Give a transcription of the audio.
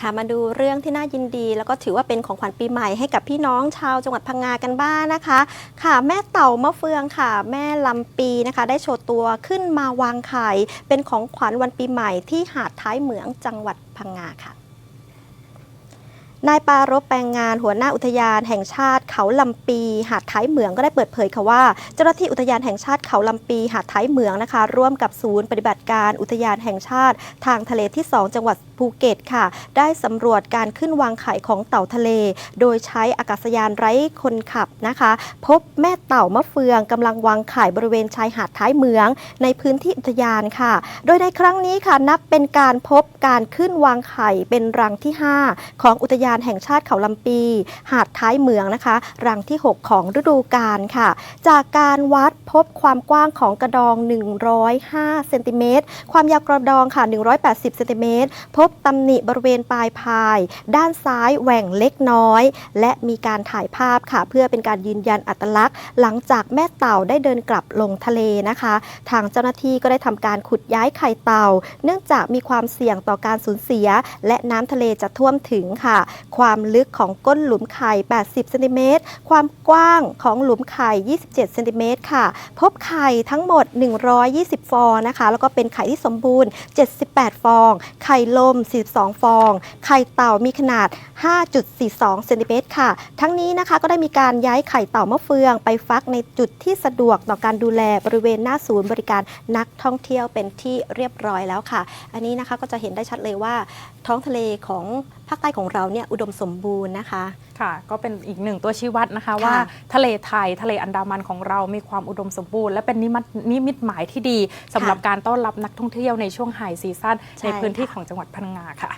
ค่ะมาดูเรื่องที่น่ายินดี แล้วก็ถือว่าเป็นของขวัญปีใหม่ให้กับพี่น้องชาวจังหวัดพังงากันบ้างนะคะ ค่ะ แม่เต่ามะเฟืองค่ะ แม่ลำปีนะคะ ได้โชว์ตัวขึ้นมาวางไข่เป็นของขวัญวันปีใหม่ที่หาดท้ายเหมืองจังหวัดพังงาค่ะ นายปารบแปลงงานหัวหน้าอุทยานแห่งชาติเขาลำปีหาดท้ายเหมืองก็ได้เปิดเผยค่ะว่า เจ้าหน้าที่อุทยานแห่งชาติเขาลำปีหาดท้ายเหมืองนะคะ ร่วมกับศูนย์ปฏิบัติการอุทยานแห่งชาติ ทางทะเลที่ 2 จังหวัดภูเก็ตค่ะ ได้สำรวจการขึ้นวางไข่ของเต่าทะเล โดยใช้อากาศยานไร้คนขับนะคะ พบแม่เต่ามะเฟืองกำลังวางไข่บริเวณชายหาดท้ายเมือง ในพื้นที่อุทยานค่ะ โดยในครั้งนี้ค่ะนับเป็นการพบการขึ้นวางไข่เป็นรังที่ 5 ของอุทยานแห่งชาติเขาลำปี หาดท้ายเมืองนะคะ รังที่ 6 ของฤดูกาลค่ะ จากการวัดพบความกว้างของกระดอง 105เซนติเมตรความยาวกระดองค่ะ 180เซนติเมตรพบตำหนิบริเวณปลายพาย ด้านซ้ายแหว่งเล็กน้อย และมีการถ่ายภาพค่ะ เพื่อเป็นการยืนยันอัตลักษณ์ หลังจากแม่เต่าได้เดินกลับลงทะเลนะคะ ทางเจ้าหน้าที่ก็ได้ทำการขุดย้ายไข่เต่า เนื่องจากมีความเสี่ยงต่อการสูญเสีย และน้ำทะเลจะท่วมถึงค่ะความลึกของก้นหลุมไข่ 80เซนติเมตร ความกว้างของหลุมไข่ 27เซนติเมตรค่ะ พบไข่ทั้งหมด 120 ฟองนะคะ แล้วก็เป็นไข่ที่สมบูรณ์ 78 ฟอง ไข่ลม 42 ฟอง ไข่เต่ามีขนาด 5.42เซนติเมตรค่ะ ทั้งนี้นะคะก็ได้มีการย้ายไข่เต่ามะเฟือง ไปฟักในจุดที่สะดวกต่อการดูแลบริเวณหน้าศูนย์บริการนักท่องเที่ยวเป็นที่เรียบร้อยแล้วค่ะ อันนี้นะคะก็จะเห็นได้ชัดเลยว่าท้องทะเลของ ภาคใต้ของเราเนี่ยอุดมสมบูรณ์นะคะ ค่ะ ก็เป็นอีกหนึ่งตัวชี้วัดนะคะว่าทะเลไทยทะเลอันดามันของเรามีความอุดมสมบูรณ์ และเป็นนิมิตนิมิตหมายที่ดีสำหรับการต้อนรับนักท่องเที่ยวในช่วงไฮซีซั่นใช่ในพื้นที่ค่ะของจังหวัดพังงาค่ะ